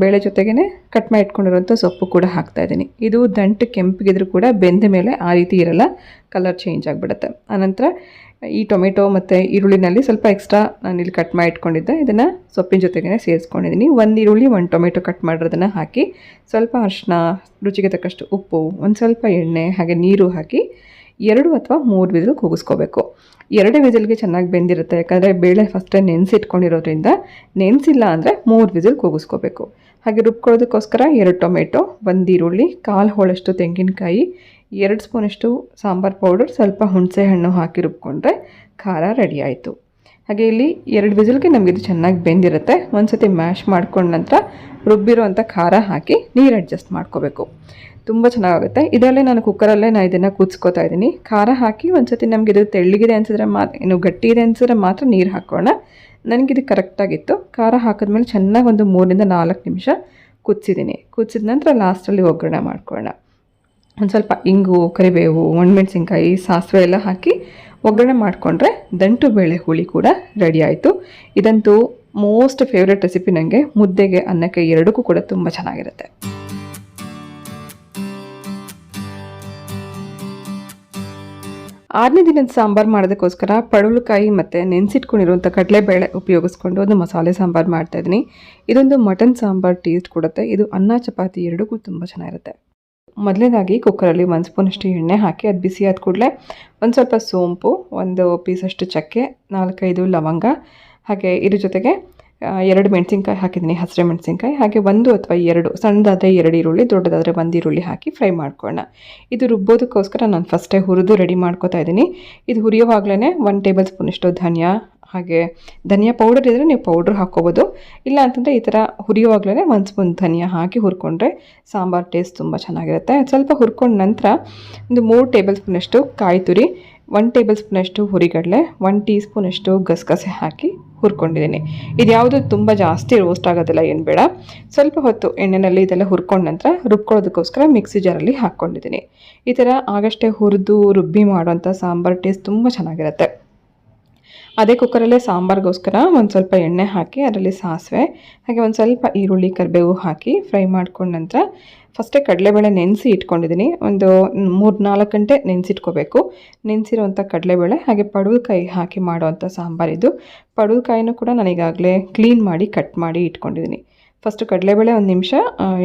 ಬೇಳೆ ಜೊತೆಗೇ ಕಟ್ ಮಾಡಿ ಇಟ್ಕೊಂಡಿರುವಂಥ ಸೊಪ್ಪು ಕೂಡ ಹಾಕ್ತಾ ಇದ್ದೀನಿ. ಇದು ದಂಟು ಕೆಂಪಗಿದ್ರು ಕೂಡ ಬೆಂದ ಮೇಲೆ ಆ ರೀತಿ ಇರಲ್ಲ. ಕಲರ್ ಚೇಂಜ್ ಆಗಿಬಿಡುತ್ತೆ. ಆನಂತರ ಈ ಟೊಮೆಟೊ ಮತ್ತು ಈರುಳ್ಳಿನಲ್ಲಿ ಸ್ವಲ್ಪ ಎಕ್ಸ್ಟ್ರಾ ನಾನಿಲ್ಲಿ ಕಟ್ ಮಾಡಿ ಇಟ್ಕೊಂಡಿದ್ದೆ. ಇದನ್ನು ಸೊಪ್ಪಿನ ಜೊತೆಗೇ ಸೇರಿಸ್ಕೊಂಡಿದ್ದೀನಿ. ಒಂದು ಈರುಳ್ಳಿ, ಒಂದು ಟೊಮೆಟೊ ಕಟ್ ಮಾಡಿರೋದನ್ನು ಹಾಕಿ ಸ್ವಲ್ಪ ಅರಿಶಿನ ರುಚಿಗೆ ತಕ್ಕಷ್ಟು ಉಪ್ಪು, ಒಂದು ಸ್ವಲ್ಪ ಎಣ್ಣೆ, ಹಾಗೆ ನೀರು ಹಾಕಿ ಎರಡು ಅಥವಾ ಮೂರು ವಿಸಿಲ್ ಕೂಗಿಸ್ಕೋಬೇಕು. ಎರಡು ವಿಸಿಲ್ಗೆ ಚೆನ್ನಾಗಿ ಬೆಂದಿರುತ್ತೆ. ಯಾಕಂದರೆ ಬೇಳೆ ಫಸ್ಟೇ ನೆನೆಸಿಟ್ಕೊಂಡಿರೋದ್ರಿಂದ ನೆನೆಸಿಲ್ಲ ಅಂದರೆ ಮೂರು ವಿಸಿಲ್ ಕೂಗಿಸ್ಕೋಬೇಕು. ಹಾಗೆ ರುಬ್ಕೊಳ್ಳೋದಕ್ಕೋಸ್ಕರ ಎರಡು ಟೊಮೆಟೊ ಒಂದು ಈರುಳ್ಳಿ ಕಾಲು ಹೋಳಷ್ಟು ತೆಂಗಿನಕಾಯಿ, ಎರಡು ಸ್ಪೂನಷ್ಟು ಸಾಂಬಾರು ಪೌಡರ್, ಸ್ವಲ್ಪ ಹುಣಸೆ ಹಣ್ಣು ಹಾಕಿ ರುಬ್ಕೊಂಡ್ರೆ ಖಾರ ರೆಡಿ ಆಯಿತು. ಹಾಗೆ ಇಲ್ಲಿ ಎರಡು ವಿಸಿಲ್ಗೆ ನಮಗೆ ಇದು ಚೆನ್ನಾಗಿ ಬೆಂದಿರುತ್ತೆ. ಒಂದ್ಸತಿ ಮ್ಯಾಶ್ ಮಾಡ್ಕೊಂಡ ನಂತರ ರುಬ್ಬಿರೋ ಅಂಥ ಖಾರ ಹಾಕಿ ನೀರು ಅಡ್ಜಸ್ಟ್ ಮಾಡ್ಕೋಬೇಕು. ತುಂಬ ಚೆನ್ನಾಗುತ್ತೆ ಇದರಲ್ಲೇ ನಾನು ಕುಕ್ಕರಲ್ಲೇ ನಾನು ಇದನ್ನು ಕೂತ್ಕೋತಾ ಇದ್ದೀನಿ. ಖಾರ ಹಾಕಿ ಒಂದ್ಸತಿ ನಮಗೆ ಇದು ತೆಳ್ಳಗಿದೆ ಅನ್ಸಿದ್ರೆ ಮಾ ಏನು ಗಟ್ಟಿ ಇದೆ ಅನ್ಸಿದ್ರೆ ಮಾತ್ರ ನೀರು ಹಾಕೋಣ. ನನಗಿದು ಕರೆಕ್ಟಾಗಿತ್ತು ಖಾರ ಹಾಕಿದ್ಮೇಲೆ ಚೆನ್ನಾಗಿ ಒಂದು ಮೂರರಿಂದ ನಾಲ್ಕು ನಿಮಿಷ ಕುದಿಸಿದ್ದೀನಿ ಕುದಿಸಿದ ನಂತರ ಲಾಸ್ಟಲ್ಲಿ ಒಗ್ಗರಣೆ ಮಾಡ್ಕೊಳ್ಳೋಣ. ಒಂದು ಸ್ವಲ್ಪ ಇಂಗು, ಕರಿಬೇವು, ಒಣಮೆಣಸಿನ್ಕಾಯಿ, ಸಾಸಿವೆ ಎಲ್ಲ ಹಾಕಿ ಒಗ್ಗರಣೆ ಮಾಡಿಕೊಂಡ್ರೆ ದಂಟು ಬೇಳೆ ಹುಳಿ ಕೂಡ ರೆಡಿ ಆಯಿತು. ಇದಂತೂ ಮೋಸ್ಟ್ ಫೇವ್ರೆಟ್ ರೆಸಿಪಿ ನನಗೆ ಮುದ್ದೆಗೆ, ಅನ್ನಕ್ಕೆ ಎರಡಕ್ಕೂ ಕೂಡ ತುಂಬ ಚೆನ್ನಾಗಿರುತ್ತೆ. ಆರನೇ ದಿನದ ಸಾಂಬಾರು ಮಾಡೋದಕ್ಕೋಸ್ಕರ ಪಡವಲಕಾಯಿ ಮತ್ತು ನೆನೆಸಿಟ್ಕೊಂಡಿರುವಂಥ ಕಡಲೆಬೇಳೆ ಉಪಯೋಗಿಸ್ಕೊಂಡು ಒಂದು ಮಸಾಲೆ ಸಾಂಬಾರು ಮಾಡ್ತಾಯಿದ್ದೀನಿ ಇದೊಂದು ಮಟನ್ ಸಾಂಬಾರು ಟೇಸ್ಟ್ ಕೊಡುತ್ತೆ. ಇದು ಅನ್ನ, ಚಪಾತಿ ಎರಡಕ್ಕೂ ತುಂಬ ಚೆನ್ನಾಗಿರುತ್ತೆ. ಮೊದಲನೇದಾಗಿ ಕುಕ್ಕರಲ್ಲಿ ಒಂದು ಸ್ಪೂನಷ್ಟು ಎಣ್ಣೆ ಹಾಕಿ ಅದು ಬಿಸಿ ಆದ ಕೂಡಲೇ ಒಂದು ಸ್ವಲ್ಪ ಸೋಂಪು, ಒಂದು ಪೀಸಷ್ಟು ಚಕ್ಕೆ, ನಾಲ್ಕೈದು ಲವಂಗ, ಹಾಗೆ ಇದ್ರ ಜೊತೆಗೆ ಎರಡು ಮೆಣಸಿನ್ಕಾಯಿ ಹಾಕಿದ್ದೀನಿ, ಹಸಿರು ಮೆಣಸಿನ್ಕಾಯಿ, ಹಾಗೆ ಒಂದು ಅಥವಾ ಎರಡು, ಸಣ್ಣದಾದರೆ ಎರಡು ಈರುಳ್ಳಿ, ದೊಡ್ಡದಾದರೆ ಒಂದು ಈರುಳ್ಳಿ ಹಾಕಿ ಫ್ರೈ ಮಾಡ್ಕೊಳ್ಳೋಣ. ಇದು ರುಬ್ಬೋದಕ್ಕೋಸ್ಕರ ನಾನು ಫಸ್ಟೇ ಹುರಿದು ರೆಡಿ ಮಾಡ್ಕೋತಾ ಇದ್ದೀನಿ. ಇದು ಹುರಿಯೋವಾಗಲೇ ಒನ್ ಟೇಬಲ್ ಸ್ಪೂನಷ್ಟು ಧನಿಯಾ, ಹಾಗೆ ಧನಿಯಾ ಪೌಡರ್ ಇದ್ದರೆ ನೀವು ಪೌಡ್ರ್ ಹಾಕ್ಕೋಬೋದು. ಇಲ್ಲ ಅಂತಂದರೆ ಈ ಥರ ಹುರಿಯೋವಾಗಲೇ ಒಂದು ಸ್ಪೂನ್ ಧನಿಯಾ ಹಾಕಿ ಹುರ್ಕೊಂಡ್ರೆ ಸಾಂಬಾರು ಟೇಸ್ಟ್ ತುಂಬ ಚೆನ್ನಾಗಿರುತ್ತೆ. ಸ್ವಲ್ಪ ಹುರ್ಕೊಂಡ ನಂತರ ಒಂದು ಮೂರು ಟೇಬಲ್ ಸ್ಪೂನಷ್ಟು ಕಾಯಿ ತುರಿ ಒನ್ ಟೇಬಲ್ ಸ್ಪೂನಷ್ಟು ಹುರಿಗಡಲೆ ಒನ್ ಟೀ ಸ್ಪೂನಷ್ಟು ಗಸಗಸೆ ಹಾಕಿ ಹುರ್ಕೊಂಡಿದ್ದೀನಿ. ಇದು ಯಾವುದು ತುಂಬ ಜಾಸ್ತಿ ರೋಸ್ಟ್ ಆಗೋದಿಲ್ಲ, ಏನು ಬೇಡ. ಸ್ವಲ್ಪ ಹೊತ್ತು ಎಣ್ಣೆಯಲ್ಲಿ ಇದೆಲ್ಲ ಹುರ್ಕೊಂಡ ನಂತರ ರುಬ್ಕೊಳ್ಳೋದಕ್ಕೋಸ್ಕರ ಮಿಕ್ಸಿ ಜಾರಲ್ಲಿ ಹಾಕ್ಕೊಂಡಿದ್ದೀನಿ ಈ ಥರ ಆಗಷ್ಟೇ ಹುರಿದು ರುಬ್ಬಿ ಮಾಡುವಂಥ ಸಾಂಬಾರು ಟೇಸ್ಟ್ ತುಂಬ ಚೆನ್ನಾಗಿರುತ್ತೆ. ಅದೇ ಕುಕ್ಕರಲ್ಲೇ ಸಾಂಬಾರಿಗೋಸ್ಕರ ಒಂದು ಸ್ವಲ್ಪ ಎಣ್ಣೆ ಹಾಕಿ ಅದರಲ್ಲಿ ಸಾಸಿವೆ, ಹಾಗೆ ಒಂದು ಸ್ವಲ್ಪ ಈರುಳ್ಳಿ, ಕರಿಬೇವು ಹಾಕಿ ಫ್ರೈ ಮಾಡ್ಕೊಂಡ ನಂತರ ಫಸ್ಟೇ ಕಡಲೆಬೇಳೆ ನೆನೆಸಿ ಇಟ್ಕೊಂಡಿದ್ದೀನಿ ಒಂದು ಮೂರು ನಾಲ್ಕು ಗಂಟೆ ನೆನೆಸಿಟ್ಕೋಬೇಕು. ನೆನೆಸಿರುವಂಥ ಕಡಲೆಬೇಳೆ ಹಾಗೆ ಪಡವಲಕಾಯಿ ಹಾಕಿ ಮಾಡುವಂಥ ಸಾಂಬಾರಿದು ಪಡುವಲ್ಕಾಯಿನೂ ಕೂಡ ನನಗಾಗಲೇ ಕ್ಲೀನ್ ಮಾಡಿ ಕಟ್ ಮಾಡಿ ಇಟ್ಕೊಂಡಿದ್ದೀನಿ ಫಸ್ಟು ಕಡಲೆಬೇಳೆ ಒಂದು ನಿಮಿಷ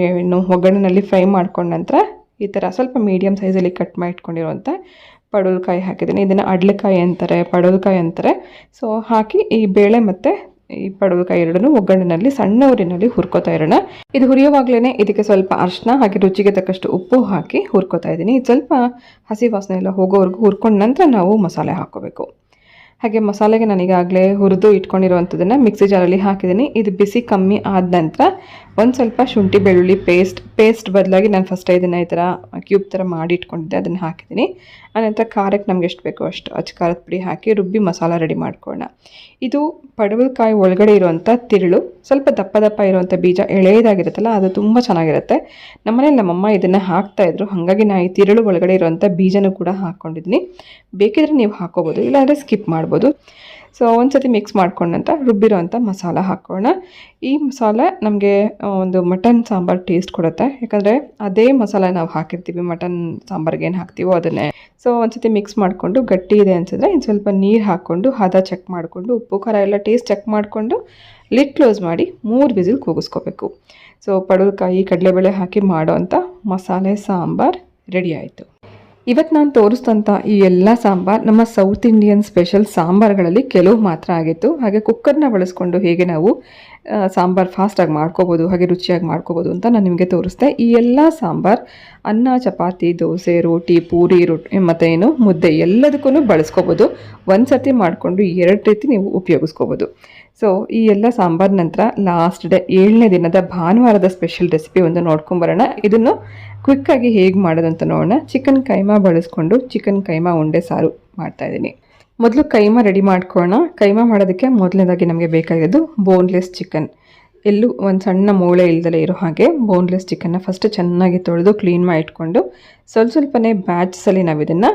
ಇನ್ನು ಏನು ಒಗ್ಗರಣೆನಲ್ಲಿ ಫ್ರೈ ಮಾಡ್ಕೊಂಡ ನಂತರ ಈ ಥರ ಸ್ವಲ್ಪ ಮೀಡಿಯಮ್ ಸೈಜಲ್ಲಿ ಕಟ್ ಮಾಡಿ ಇಟ್ಕೊಂಡಿರುವಂಥ ಪಡವಲಕಾಯಿ ಹಾಕಿದ್ದೀನಿ. ಇದನ್ನು ಅಡ್ಲೆಕಾಯಿ ಅಂತಾರೆ, ಪಡವಲಕಾಯಿ ಅಂತಾರೆ. ಸೊ ಹಾಕಿ ಈ ಬೇಳೆ ಮತ್ತು ಈ ಪಡವಲಕಾಯಿ ಎರಡನ್ನೂ ಒಗ್ಗರಣೆಯಲ್ಲಿ ಸಣ್ಣ ಊರಿನಲ್ಲಿ ಹುರ್ಕೋತಾ ಇರೋಣ. ಇದು ಹುರಿಯೋವಾಗಲೇ ಇದಕ್ಕೆ ಸ್ವಲ್ಪ ಅರ್ಶಿನ ಹಾಗೆ ರುಚಿಗೆ ತಕ್ಕಷ್ಟು ಉಪ್ಪು ಹಾಕಿ ಹುರ್ಕೋತಾ ಇದ್ದೀನಿ. ಇದು ಸ್ವಲ್ಪ ಹಸಿ ವಾಸನೆ ಎಲ್ಲ ಹೋಗೋವರೆಗೂ ಹುರ್ಕೊಂಡ ನಂತರ ನಾವು ಮಸಾಲೆ ಹಾಕೋಬೇಕು. ಹಾಗೆ ಮಸಾಲೆಗೆ ನಾನೀಗಾಗಲೇ ಹುರಿದು ಇಟ್ಕೊಂಡಿರುವಂಥದ್ದನ್ನು ಮಿಕ್ಸಿ ಜಾರಲ್ಲಿ ಹಾಕಿದ್ದೀನಿ. ಇದು ಬಿಸಿ ಕಮ್ಮಿ ಆದ ನಂತರ ಒಂದು ಸ್ವಲ್ಪ ಶುಂಠಿ ಬೆಳ್ಳುಳ್ಳಿ ಪೇಸ್ಟ್ ಪೇಸ್ಟ್ ಬದಲಾಗಿ ನಾನು ಫಸ್ಟ್ ಇದನ್ನು ಈ ಥರ ಕ್ಯೂಬ್ ಥರ ಮಾಡಿ ಇಟ್ಕೊಂಡಿದ್ದೆ, ಅದನ್ನು ಹಾಕಿದ್ದೀನಿ. ಆನಂತರ ಖಾರಕ್ಕೆ ನಮ್ಗೆ ಎಷ್ಟು ಬೇಕೋ ಅಷ್ಟು ಅಚ್ಚ ಖಾರದ ಪುಡಿ ಹಾಕಿ ರುಬ್ಬಿ ಮಸಾಲ ರೆಡಿ ಮಾಡ್ಕೊಳ್ಳೋಣ. ಇದು ಪಡವಲ್ಕಾಯಿ ಒಳಗಡೆ ಇರುವಂಥ ತಿರುಳು, ಸ್ವಲ್ಪ ದಪ್ಪ ದಪ್ಪ ಇರುವಂಥ ಬೀಜ ಎಳೆಯದಾಗಿರುತ್ತಲ್ಲ, ಅದು ತುಂಬ ಚೆನ್ನಾಗಿರುತ್ತೆ. ನಮ್ಮನೇಲಿ ನಮ್ಮಮ್ಮ ಇದನ್ನು ಹಾಕ್ತಾಯಿದ್ರು ಹಾಗಾಗಿ ನಾನು ಈ ತಿರುಳು ಒಳಗಡೆ ಇರುವಂಥ ಬೀಜನೂ ಕೂಡ ಹಾಕ್ಕೊಂಡಿದ್ದೀನಿ ಬೇಕಿದ್ರೆ ನೀವು ಹಾಕೋಬೋದು, ಇಲ್ಲಾಂದರೆ ಸ್ಕಿಪ್ ಮಾಡ್ಬೋದು. ಸೊ ಒಂದ್ಸತಿ ಮಿಕ್ಸ್ ಮಾಡ್ಕೊಂಡಂತ ರುಬ್ಬಿರೋವಂಥ ಮಸಾಲ ಹಾಕೋಣ. ಈ ಮಸಾಲ ನಮಗೆ ಒಂದು ಮಟನ್ ಸಾಂಬಾರು ಟೇಸ್ಟ್ ಕೊಡುತ್ತೆ. ಯಾಕಂದರೆ ಅದೇ ಮಸಾಲ ನಾವು ಹಾಕಿರ್ತೀವಿ ಮಟನ್ ಸಾಂಬಾರ್ಗೆ ಏನು ಹಾಕ್ತೀವೋ ಅದನ್ನೇ. ಸೊ ಒಂದ್ಸತಿ ಮಿಕ್ಸ್ ಮಾಡಿಕೊಂಡು ಗಟ್ಟಿ ಇದೆ ಅನ್ಸಿದ್ರೆ ಇನ್ನು ಸ್ವಲ್ಪ ನೀರು ಹಾಕ್ಕೊಂಡು ಹದ ಚೆಕ್ ಮಾಡಿಕೊಂಡು, ಉಪ್ಪು, ಖಾರ ಎಲ್ಲ ಟೇಸ್ಟ್ ಚೆಕ್ ಮಾಡಿಕೊಂಡು ಲಿಡ್ ಕ್ಲೋಸ್ ಮಾಡಿ ಮೂರು ವಿಸಿಲ್ ಕೂಗಿಸ್ಕೋಬೇಕು. ಸೊ ಪಡವಲಕಾಯಿ ಕಡಲೆಬೇಳೆ ಹಾಕಿ ಮಾಡೋವಂಥ ಮಸಾಲೆ ಸಾಂಬಾರ್ ರೆಡಿ ಆಯಿತು. ಇವತ್ತು ನಾನು ತೋರಿಸ್ತಂಥ ಈ ಎಲ್ಲ ಸಾಂಬಾರ್ ನಮ್ಮ ಸೌತ್ ಇಂಡಿಯನ್ ಸ್ಪೆಷಲ್ ಸಾಂಬಾರ್ಗಳಲ್ಲಿ ಕೆಲವು ಮಾತ್ರ ಆಗಿತ್ತು. ಹಾಗೆ ಕುಕ್ಕರ್ನ ಬಳಸ್ಕೊಂಡು ಹೇಗೆ ನಾವು ಸಾಂಬಾರು ಫಾಸ್ಟಾಗಿ ಮಾಡ್ಕೋಬೋದು, ಹಾಗೆ ರುಚಿಯಾಗಿ ಮಾಡ್ಕೋಬೋದು ಅಂತ ನಾನು ನಿಮಗೆ ತೋರಿಸ್ದೆ. ಈ ಎಲ್ಲ ಸಾಂಬಾರ್ ಅನ್ನ, ಚಪಾತಿ, ದೋಸೆ, ರೋಟಿ, ಪೂರಿ ರೊಟ್ಟಿ ಮತ್ತು ಏನು, ಮುದ್ದೆ ಎಲ್ಲದಕ್ಕೂ ಬಳಸ್ಕೋಬೋದು. ಒಂದು ಸರ್ತಿ ಮಾಡಿಕೊಂಡು ಎರಡು ರೀತಿ ನೀವು ಉಪಯೋಗಿಸ್ಕೋಬೋದು. ಸೊ ಈ ಎಲ್ಲ ಸಾಂಬಾರ್ ನಂತರ ಲಾಸ್ಟ್ ಡೇ ಏಳನೇ ದಿನದ ಭಾನುವಾರದ ಸ್ಪೆಷಲ್ ರೆಸಿಪಿ ಒಂದು ನೋಡ್ಕೊಂಬರೋಣ ಇದನ್ನು ಕ್ವಿಕ್ಕಾಗಿ ಹೇಗೆ ಮಾಡೋದಂತ ನೋಡೋಣ. ಚಿಕನ್ ಕೈಮಾ ಬಳಸ್ಕೊಂಡು ಚಿಕನ್ ಕೈಮಾ ಉಂಡೆ ಸಾರು ಮಾಡ್ತಾ ಇದ್ದೀನಿ. ಮೊದಲು ಕೈಮಾ ರೆಡಿ ಮಾಡ್ಕೊಳ್ಳೋಣ. ಕೈಮಾ ಮಾಡೋದಕ್ಕೆ ಮೊದಲನೇದಾಗಿ ನಮಗೆ ಬೇಕಾಗಿರೋದು ಬೋನ್ಲೆಸ್ ಚಿಕನ್ ಎಲ್ಲೂ ಒಂದು ಸಣ್ಣ ಮೂಳೆ ಇಲ್ದಲೇ ಇರೋ ಹಾಗೆ ಬೋನ್ಲೆಸ್ ಚಿಕನ್ನ ಫಸ್ಟ್ ಚೆನ್ನಾಗಿ ತೊಳೆದು ಕ್ಲೀನ್ ಮಾಡಿ ಇಟ್ಕೊಂಡು ಸ್ವಲ್ಪ ಸ್ವಲ್ಪನೇ ಬ್ಯಾಚ್ಸಲ್ಲಿ ನಾವು ಇದನ್ನು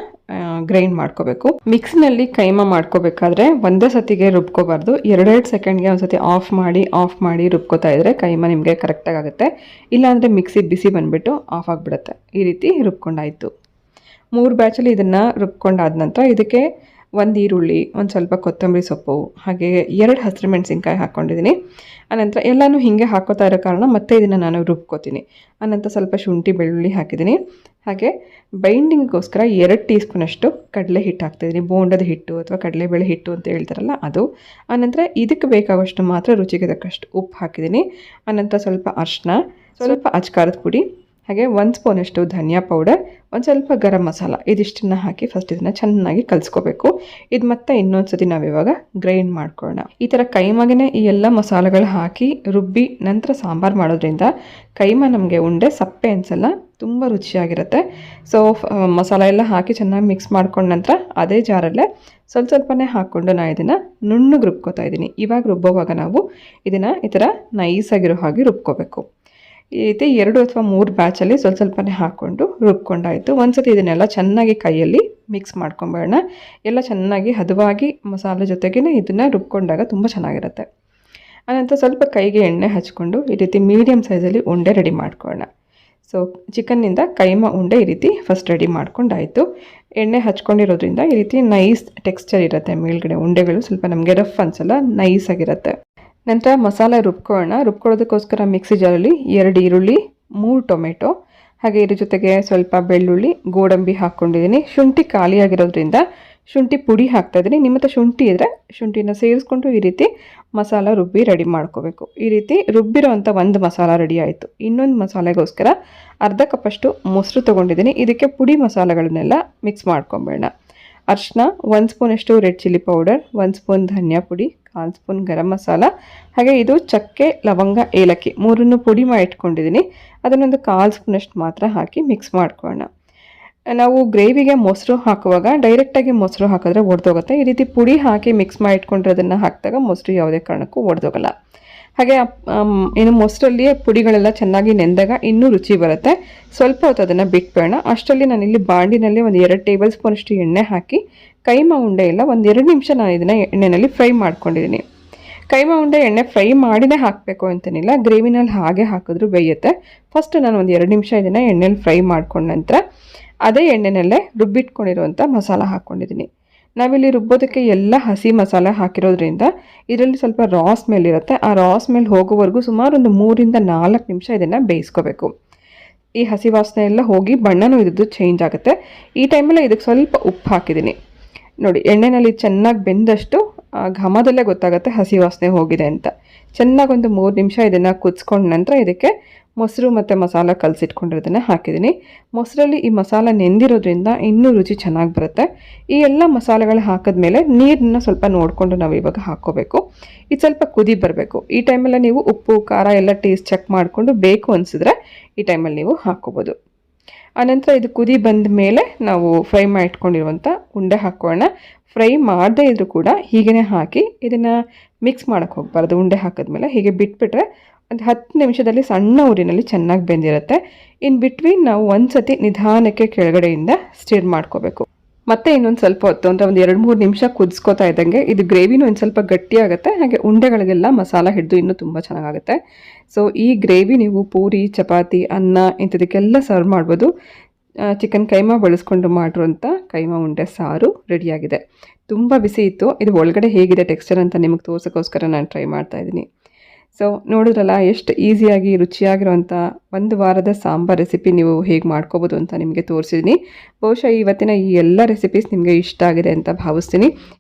ಗ್ರೈಂಡ್ ಮಾಡ್ಕೋಬೇಕು. ಮಿಕ್ಸ್ನಲ್ಲಿ ಕೈಮ ಮಾಡ್ಕೋಬೇಕಾದ್ರೆ ಒಂದೇ ಸತಿಗೆ ರುಬ್ಕೋಬಾರ್ದು. ಎರಡೆರಡು ಸೆಕೆಂಡ್ಗೆ ಒಂದು ಸತಿ ಆಫ್ ಮಾಡಿ ಆಫ್ ಮಾಡಿ ರುಬ್ಕೋತಾ ಇದ್ರೆ ಕೈಮ ನಿಮಗೆ ಕರೆಕ್ಟಾಗಿ ಆಗುತ್ತೆ. ಇಲ್ಲಾಂದರೆ ಮಿಕ್ಸಿ ಬಿಸಿ ಬಂದುಬಿಟ್ಟು ಆಫ್ ಆಗಿಬಿಡುತ್ತೆ. ಈ ರೀತಿ ರುಬ್ಕೊಂಡಾಯಿತು ಮೂರು ಬ್ಯಾಚಲ್ಲಿ ಇದನ್ನು ರುಬ್ಕೊಂಡಾದ ನಂತರ ಇದಕ್ಕೆ ಒಂದು ಈರುಳ್ಳಿ ಒಂದು ಸ್ವಲ್ಪ ಕೊತ್ತಂಬರಿ ಸೊಪ್ಪು, ಹಾಗೆ ಎರಡು ಹಸಿರು ಮೆಣಸಿನ್ಕಾಯಿ ಹಾಕ್ಕೊಂಡಿದ್ದೀನಿ ಆನಂತರ ಎಲ್ಲನೂ ಹೀಗೆ ಹಾಕೋತಾ ಇರೋ ಕಾರಣ ಮತ್ತೆ ಇದನ್ನು ನಾನು ರುಬ್ಕೋತೀನಿ. ಆನಂತರ ಸ್ವಲ್ಪ ಶುಂಠಿ, ಬೆಳ್ಳುಳ್ಳಿ ಹಾಕಿದ್ದೀನಿ. ಹಾಗೆ ಬೈಂಡಿಂಗ್ಗೋಸ್ಕರ ಎರಡು ಟೀ ಸ್ಪೂನಷ್ಟು ಕಡಲೆ ಹಿಟ್ಟು ಹಾಕ್ತಿದ್ದೀನಿ ಬೋಂಡದ ಹಿಟ್ಟು ಅಥವಾ ಕಡಲೆಬೇಳೆ ಹಿಟ್ಟು ಅಂತ ಹೇಳ್ತಾರಲ್ಲ ಅದು. ಆನಂತರ ಇದಕ್ಕೆ ಬೇಕಾಗುವಷ್ಟು ಮಾತ್ರ ರುಚಿಗೆ ತಕ್ಕಷ್ಟು ಉಪ್ಪು ಹಾಕಿದ್ದೀನಿ. ಆನಂತರ ಸ್ವಲ್ಪ ಅರ್ಶಿನ ಸ್ವಲ್ಪ ಅಚ್ಕಾರದ ಪುಡಿ ಹಾಗೆ ಒಂದು ಸ್ಪೂನಷ್ಟು ಧನಿಯಾ ಪೌಡರ್ ಒಂದು ಸ್ವಲ್ಪ ಗರಂ ಮಸಾಲ, ಇದಿಷ್ಟನ್ನು ಹಾಕಿ ಫಸ್ಟ್ ಇದನ್ನು ಚೆನ್ನಾಗಿ ಕಲಿಸ್ಕೋಬೇಕು. ಇದು ಮತ್ತೆ ಇನ್ನೊಂದು ಸತಿ ನಾವಿವಾಗ ಗ್ರೈಂಡ್ ಮಾಡ್ಕೊಳ್ಳೋಣ ಈ ಥರ ಕೈಮಾಗೇ ಈ ಎಲ್ಲ ಮಸಾಲೆಗಳು ಹಾಕಿ ರುಬ್ಬಿ ನಂತರ ಸಾಂಬಾರು ಮಾಡೋದ್ರಿಂದ ಕೈಮ ನಮಗೆ ಉಂಡೆ, ಸಪ್ಪೆ ಅನಿಸಲ್ಲ ತುಂಬ ರುಚಿಯಾಗಿರುತ್ತೆ. ಸೊ ಮಸಾಲ ಎಲ್ಲ ಹಾಕಿ ಚೆನ್ನಾಗಿ ಮಿಕ್ಸ್ ಮಾಡ್ಕೊಂಡ ನಂತರ ಅದೇ ಜಾರಲ್ಲೇ ಸ್ವಲ್ಪ ಸ್ವಲ್ಪನೇ ಹಾಕ್ಕೊಂಡು ನಾನು ಇದನ್ನು ನುಣ್ಣಗೆ ರುಬ್ಕೋತಾ ಇದ್ದೀನಿ. ಇವಾಗ ರುಬ್ಬೋವಾಗ ನಾವು ಇದನ್ನು ಈ ಥರ ನೈಸಾಗಿರೋ ಹಾಗೆ ರುಬ್ಕೋಬೇಕು. ಈ ರೀತಿ ಎರಡು ಅಥವಾ ಮೂರು ಬ್ಯಾಚಲ್ಲಿ ಸ್ವಲ್ಪ ಸ್ವಲ್ಪನೇ ಹಾಕ್ಕೊಂಡು ರುಬ್ಕೊಂಡಾಯಿತು. ಒಂದ್ಸತಿ ಇದನ್ನೆಲ್ಲ ಚೆನ್ನಾಗಿ ಕೈಯಲ್ಲಿ ಮಿಕ್ಸ್ ಮಾಡ್ಕೊಂಬೇಡ ಎಲ್ಲ ಚೆನ್ನಾಗಿ ಹದವಾಗಿ ಮಸಾಲೆ ಜೊತೆಗೇ ಇದನ್ನು ರುಬ್ಕೊಂಡಾಗ ತುಂಬ ಚೆನ್ನಾಗಿರುತ್ತೆ. ಅನಂತರ ಸ್ವಲ್ಪ ಕೈಗೆ ಎಣ್ಣೆ ಹಚ್ಕೊಂಡು ಈ ರೀತಿ ಮೀಡಿಯಮ್ ಸೈಜಲ್ಲಿ ಉಂಡೆ ರೆಡಿ ಮಾಡ್ಕೊಳ್ಳೋಣ. ಸೊ ಚಿಕನ್ನಿಂದ ಕೈಮ ಉಂಡೆ ಈ ರೀತಿ ಫಸ್ಟ್ ರೆಡಿ ಮಾಡ್ಕೊಂಡಾಯಿತು. ಎಣ್ಣೆ ಹಚ್ಕೊಂಡಿರೋದ್ರಿಂದ ಈ ರೀತಿ ನೈಸ್ ಟೆಕ್ಸ್ಚರ್ ಇರುತ್ತೆ. ಮೇಲ್ಗಡೆ ಉಂಡೆಗಳು ಸ್ವಲ್ಪ ನಮಗೆ ರಫ್ ಅನ್ಸಲ್ಲ ನೈಸ್ ಆಗಿರುತ್ತೆ. ನಂತರ ಮಸಾಲೆ ರುಬ್ಕೊಳ್ಳೋಣ. ರುಬ್ಕೊಳ್ಳೋದಕ್ಕೋಸ್ಕರ ಮಿಕ್ಸಿ ಜಾರಲ್ಲಿ ಎರಡು ಈರುಳ್ಳಿ, ಮೂರು ಟೊಮೆಟೊ, ಹಾಗೆ ಇದ್ರ ಜೊತೆಗೆ ಸ್ವಲ್ಪ ಬೆಳ್ಳುಳ್ಳಿ, ಗೋಡಂಬಿ ಹಾಕ್ಕೊಂಡಿದ್ದೀನಿ. ಶುಂಠಿ ಖಾಲಿಯಾಗಿರೋದ್ರಿಂದ ಶುಂಠಿ ಪುಡಿ ಹಾಕ್ತಾ ಇದ್ದೀನಿ. ನಿಮ್ಮ ಹತ್ರ ಶುಂಠಿ ಇದ್ದರೆ ಶುಂಠಿನ ಸೇರಿಸ್ಕೊಂಡು ಈ ರೀತಿ ಮಸಾಲ ರುಬ್ಬಿ ರೆಡಿ ಮಾಡ್ಕೋಬೇಕು. ಈ ರೀತಿ ರುಬ್ಬಿರೋ ಅಂಥ ಒಂದು ಮಸಾಲ ರೆಡಿ ಆಯಿತು. ಇನ್ನೊಂದು ಮಸಾಲೆಗೋಸ್ಕರ ಅರ್ಧ ಕಪ್ಪಷ್ಟು ಮೊಸರು ತೊಗೊಂಡಿದ್ದೀನಿ. ಇದಕ್ಕೆ ಪುಡಿ ಮಸಾಲೆಗಳನ್ನೆಲ್ಲ ಮಿಕ್ಸ್ ಮಾಡ್ಕೊಂಬೇಡ ಅರ್ಶಿನ, ಒಂದು ಸ್ಪೂನಷ್ಟು ರೆಡ್ ಚಿಲ್ಲಿ ಪೌಡರ್ ಒಂದು ಸ್ಪೂನ್ ಧನಿಯಾ ಪುಡಿ, ಕಾಲು ಸ್ಪೂನ್ ಗರಂ ಮಸಾಲ, ಹಾಗೆ ಇದು ಚಕ್ಕೆ, ಲವಂಗ, ಏಲಕ್ಕಿ ಮೂರನ್ನು ಪುಡಿ ಮಾಡಿ ಇಟ್ಕೊಂಡಿದ್ದೀನಿ. ಅದನ್ನೊಂದು ಕಾಲು ಸ್ಪೂನಷ್ಟು ಮಾತ್ರ ಹಾಕಿ ಮಿಕ್ಸ್ ಮಾಡ್ಕೊಳ್ಳೋಣ. ನಾವು ಗ್ರೇವಿಗೆ ಮೊಸರು ಹಾಕುವಾಗ ಡೈರೆಕ್ಟಾಗಿ ಮೊಸರು ಹಾಕಿದ್ರೆ ಒಡೆದೋಗುತ್ತೆ. ಈ ರೀತಿ ಪುಡಿ ಹಾಕಿ ಮಿಕ್ಸ್ ಮಾಡಿ ಇಟ್ಕೊಂಡಿರೋದನ್ನು ಹಾಕಿದಾಗ ಮೊಸರು ಯಾವುದೇ ಕಾರಣಕ್ಕೂ ಒಡೆದೋಗಲ್ಲ. ಹಾಗೆ ಏನು ಮೊಸರಲ್ಲಿ ಪುಡಿಗಳೆಲ್ಲ ಚೆನ್ನಾಗಿ ನೆಂದಾಗ ಇನ್ನೂ ರುಚಿ ಬರುತ್ತೆ. ಸ್ವಲ್ಪ ಹೊತ್ತು ಅದನ್ನು ಬಿಟ್ಬೇಡ ಅಷ್ಟರಲ್ಲಿ ನಾನಿಲ್ಲಿ ಬಾಂಡಿನಲ್ಲಿ ಒಂದು ಎರಡು ಟೇಬಲ್ ಸ್ಪೂನಷ್ಟು ಎಣ್ಣೆ ಹಾಕಿ, ಕೈಮಾ ಉಂಡೆ ಇಲ್ಲ ಒಂದು ಎರಡು ನಿಮಿಷ ನಾನು ಇದನ್ನು ಎಣ್ಣೆಯಲ್ಲಿ ಫ್ರೈ ಮಾಡ್ಕೊಂಡಿದ್ದೀನಿ ಕೈಮಾ ಉಂಡೆ ಎಣ್ಣೆ ಫ್ರೈ ಮಾಡಿನೇ ಹಾಕಬೇಕು ಅಂತೇನಿಲ್ಲ. ಗ್ರೇವಿನಲ್ಲಿ ಹಾಗೆ ಹಾಕಿದ್ರು ಬೇಯುತ್ತೆ. ಫಸ್ಟ್ ನಾನು ಒಂದು ಎರಡು ನಿಮಿಷ ಇದನ್ನು ಎಣ್ಣೆಯಲ್ಲಿ ಫ್ರೈ ಮಾಡ್ಕೊಂಡ ನಂತರ, ಅದೇ ಎಣ್ಣೆನಲ್ಲೇ ರುಬ್ಬಿಟ್ಕೊಂಡಿರುವಂಥ ಮಸಾಲ ಹಾಕ್ಕೊಂಡಿದ್ದೀನಿ ನಾವಿಲ್ಲಿ ರುಬ್ಬೋದಕ್ಕೆ ಎಲ್ಲ ಹಸಿ ಮಸಾಲೆ ಹಾಕಿರೋದ್ರಿಂದ ಇದರಲ್ಲಿ ಸ್ವಲ್ಪ ರಾ ಸ್ಮೆಲ್ ಇರುತ್ತೆ. ಆ ರಾ ಸ್ಮೆಲ್ ಹೋಗೋವರೆಗೂ ಸುಮಾರು ಒಂದು ಮೂರಿಂದ ನಾಲ್ಕು ನಿಮಿಷ ಇದನ್ನು ಬೇಯಿಸ್ಕೋಬೇಕು. ಈ ಹಸಿ ವಾಸನೆ ಎಲ್ಲ ಹೋಗಿ ಬಣ್ಣನೂ ಇದ್ದು ಚೇಂಜ್ ಆಗುತ್ತೆ. ಈ ಟೈಮಲ್ಲಿ ಇದಕ್ಕೆ ಸ್ವಲ್ಪ ಉಪ್ಪು ಹಾಕಿದ್ದೀನಿ. ನೋಡಿ, ಎಣ್ಣೆನಲ್ಲಿ ಚೆನ್ನಾಗಿ ಬೆಂದಷ್ಟು ಘಮದಲ್ಲೇ ಗೊತ್ತಾಗುತ್ತೆ ಹಸಿ ವಾಸನೆ ಹೋಗಿದೆ ಅಂತ. ಚೆನ್ನಾಗಿ ಒಂದು ಮೂರು ನಿಮಿಷ ಇದನ್ನು ಕುದಿಸ್ಕೊಂಡ ನಂತರ ಇದಕ್ಕೆ ಮೊಸರು ಮತ್ತು ಮಸಾಲ ಕಲಸಿಟ್ಕೊಂಡಿರೋದನ್ನು ಹಾಕಿದ್ದೀನಿ. ಮೊಸರಲ್ಲಿ ಈ ಮಸಾಲ ನೆಂದಿರೋದ್ರಿಂದ ಇನ್ನೂ ರುಚಿ ಚೆನ್ನಾಗಿ ಬರುತ್ತೆ. ಈ ಎಲ್ಲ ಮಸಾಲೆಗಳು ಹಾಕಿದ್ಮೇಲೆ ನೀರನ್ನ ಸ್ವಲ್ಪ ನೋಡಿಕೊಂಡು ನಾವು ಇವಾಗ ಹಾಕ್ಕೋಬೇಕು ಇದು ಸ್ವಲ್ಪ ಕುದಿ ಬರಬೇಕು. ಈ ಟೈಮಲ್ಲಿ ನೀವು ಉಪ್ಪು, ಖಾರ ಎಲ್ಲ ಟೇಸ್ಟ್ ಚೆಕ್ ಮಾಡಿಕೊಂಡು ಬೇಕು ಅನಿಸಿದ್ರೆ ಈ ಟೈಮಲ್ಲಿ ನೀವು ಹಾಕ್ಕೋಬೋದು ಆನಂತರ ಇದು ಕುದಿ ಬಂದ ಮೇಲೆ ನಾವು ಫ್ರೈ ಮಾಡಿಟ್ಕೊಂಡಿರುವಂಥ ಉಂಡೆ ಹಾಕೋಣ ಫ್ರೈ ಮಾಡದೇ ಇದ್ದರೂ ಕೂಡ ಹೀಗೇ ಹಾಕಿ ಇದನ್ನು ಮಿಕ್ಸ್ ಮಾಡೋಕ್ಕೆ ಹೋಗ್ಬಾರ್ದು. ಉಂಡೆ ಹಾಕಿದ್ಮೇಲೆ ಹೀಗೆ ಬಿಟ್ಬಿಟ್ರೆ ಒಂದು ಹತ್ತು ನಿಮಿಷದಲ್ಲಿ ಸಣ್ಣ ಊರಿನಲ್ಲಿ ಚೆನ್ನಾಗಿ ಬೆಂದಿರುತ್ತೆ. ಇನ್ ಬಿಟ್ವೀನ್ ನಾವು ಒಂದು ಸತಿ ನಿಧಾನಕ್ಕೆ ಕೆಳಗಡೆಯಿಂದ ಸ್ಟಿರ್ ಮಾಡ್ಕೋಬೇಕು. ಮತ್ತೆ ಇನ್ನೊಂದು ಸ್ವಲ್ಪ ಹೊತ್ತು, ಅಂದರೆ ಒಂದು ಎರಡು ಮೂರು ನಿಮಿಷ ಕುದಿಸ್ಕೋತಾ ಇದ್ದಂಗೆ ಇದು ಗ್ರೇವಿನೂ ಒಂದು ಸ್ವಲ್ಪ ಗಟ್ಟಿಯಾಗುತ್ತೆ. ಹಾಗೆ ಉಂಡೆಗಳಿಗೆಲ್ಲ ಮಸಾಲ ಹಿಡಿದು ಇನ್ನೂ ತುಂಬ ಚೆನ್ನಾಗಾಗುತ್ತೆ. ಸೊ ಈ ಗ್ರೇವಿ ನೀವು ಪೂರಿ, ಚಪಾತಿ, ಅನ್ನ ಇಂಥದಕ್ಕೆಲ್ಲ ಸರ್ವ್ ಮಾಡ್ಬೋದು. ಚಿಕನ್ ಕೈಮಾ ಬಳಸ್ಕೊಂಡು ಮಾಡಿರುವಂಥ ಕೈಮಾ ಉಂಡೆ ಸಾರು ರೆಡಿಯಾಗಿದೆ. ತುಂಬ ಬಿಸಿ ಇತ್ತು. ಇದು ಒಳಗಡೆ ಹೇಗಿದೆ ಟೆಕ್ಸ್ಚರ್ ಅಂತ ನಿಮಗೆ ತೋರ್ಸೋಕ್ಕೋಸ್ಕರ ನಾನು ಟ್ರೈ ಮಾಡ್ತಾ ಇದ್ದೀನಿ. ಸೊ ನೋಡಿದ್ರಲ್ಲ, ಎಷ್ಟು ಈಸಿಯಾಗಿ ರುಚಿಯಾಗಿರುವಂಥ ಒಂದು ವಾರದ ಸಾಂಬಾರ್ ರೆಸಿಪಿ ನೀವು ಹೇಗೆ ಮಾಡ್ಕೋಬೋದು ಅಂತ ನಿಮಗೆ ತೋರಿಸಿದ್ದೀನಿ ಬಹುಶಃ ಇವತ್ತಿನ ಈ ಎಲ್ಲ ರೆಸಿಪೀಸ್ ನಿಮಗೆ ಇಷ್ಟ ಆಗಿದೆ ಅಂತ ಭಾವಿಸ್ತೀನಿ.